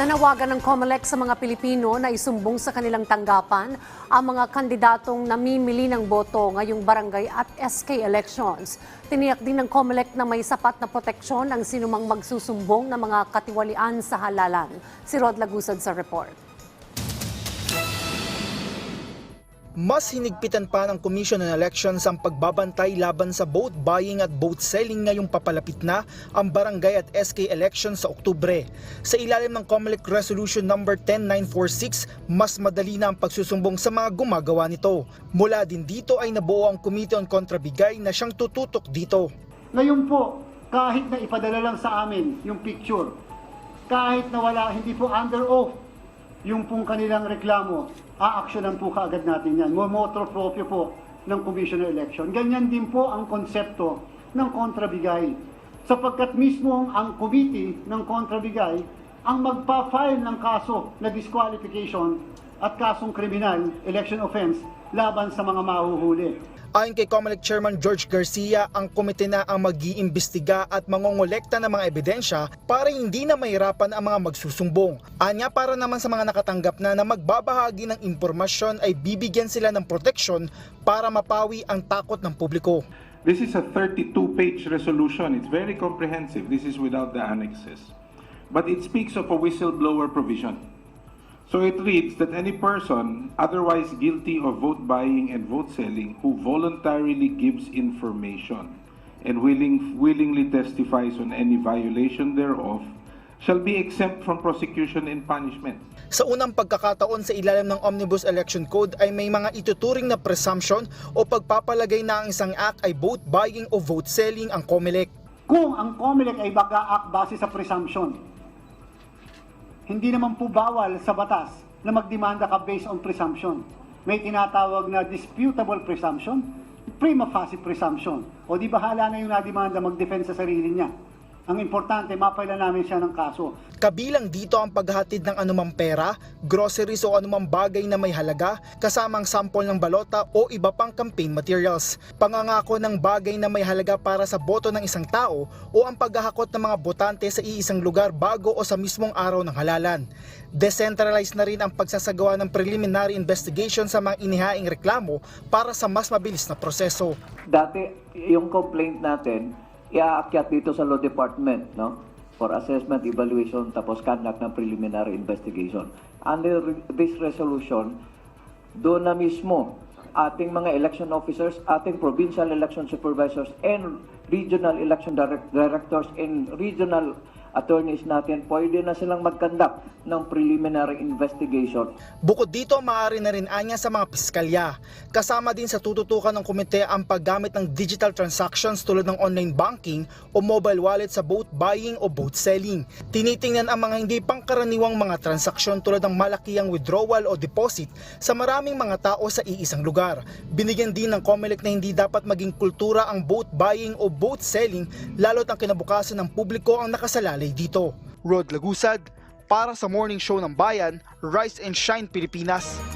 Nanawagan ng COMELEC sa mga Pilipino na isumbong sa kanilang tanggapan ang mga kandidatong namimili ng boto ngayong barangay at SK elections. Tiniyak din ng COMELEC na may sapat na proteksyon ang sinumang magsusumbong ng mga katiwalian sa halalan. Si Rod Lagusad sa report. Mas hinigpitan pa ng Commission on Elections ang pagbabantay laban sa vote buying at vote selling ngayong papalapit na ang barangay at SK elections sa Oktubre. Sa ilalim ng COMELEC Resolution number 10946, mas madali na ang pagsusumbong sa mga gumagawa nito. Mula din dito ay nabuo ang Committee on Kontrabigay na siyang tututok dito. Ngayon po, kahit na ipadala lang sa amin yung picture, kahit na wala, hindi po under oath, yung pong kanilang reklamo, aaksyonan po kaagad natin yan. Momotor po ng Commission on Election. Ganyan din po ang konsepto ng kontrabigay. Sapagkat mismo ang committee ng kontrabigay ang magpa-file ng kaso na disqualification at kasong kriminal, election offense, laban sa mga mahuhuli. Ayon kay COMELEC Chairman George Garcia, ang komite na ang mag-iimbestiga at mangongolekta ng mga ebidensya para hindi na mahirapan ang mga magsusumbong. Anya para naman sa mga nakatanggap na na magbabahagi ng impormasyon ay bibigyan sila ng proteksyon para mapawi ang takot ng publiko. This is a 32-page resolution. It's very comprehensive. This is without the annexes. But it speaks of a whistleblower provision. So it reads that any person otherwise guilty of vote buying and vote selling who voluntarily gives information and willing, willingly testifies on any violation thereof shall be exempt from prosecution and punishment. Sa unang pagkakataon sa ilalim ng Omnibus Election Code ay may mga ituturing na presumption o pagpapalagay na ang isang act ay vote buying o vote selling ang COMELEC. Kung ang COMELEC ay mag-a-act base sa presumption, hindi naman po bawal sa batas na magdemanda ka based on presumption. May tinatawag na disputable presumption, prima facie presumption. O di bahala na yung nademanda mag-defend sa sarili niya. Ang importante, mapaila namin siya ng kaso. Kabilang dito ang paghahatid ng anumang pera, groceries o anumang bagay na may halaga, kasamang sample ng balota o iba pang campaign materials. Pangangako ng bagay na may halaga para sa boto ng isang tao o ang paghahakot ng mga botante sa iisang lugar bago o sa mismong araw ng halalan. Decentralized na rin ang pagsasagawa ng preliminary investigation sa mga inihaing reklamo para sa mas mabilis na proseso. dati yung complaint natin iaakyat dito sa law department no? For assessment evaluation tapos conduct ng preliminary investigation. Under this resolution doon na mismo ating mga election officers ating provincial election supervisors and regional election direct- directors and regional attorneys natin pwede na silang mag-conduct ng preliminary investigation Bukod dito, maaari na rin anya sa mga piskalya. Kasama din sa tututukan ng komite ang paggamit ng digital transactions tulad ng online banking o mobile wallet sa boat buying o boat selling. Tinitingnan ang mga hindi pangkaraniwang mga transaksyon tulad ng malakiyang withdrawal o deposit sa maraming mga tao sa iisang lugar. Binigyan din ng COMELEC na hindi dapat maging kultura ang boat buying o boat selling lalo't ang kinabukasan ng publiko ang nakasalalay dito. Rod Lagusad, para sa Morning Show ng Bayan, Rise and Shine Pilipinas.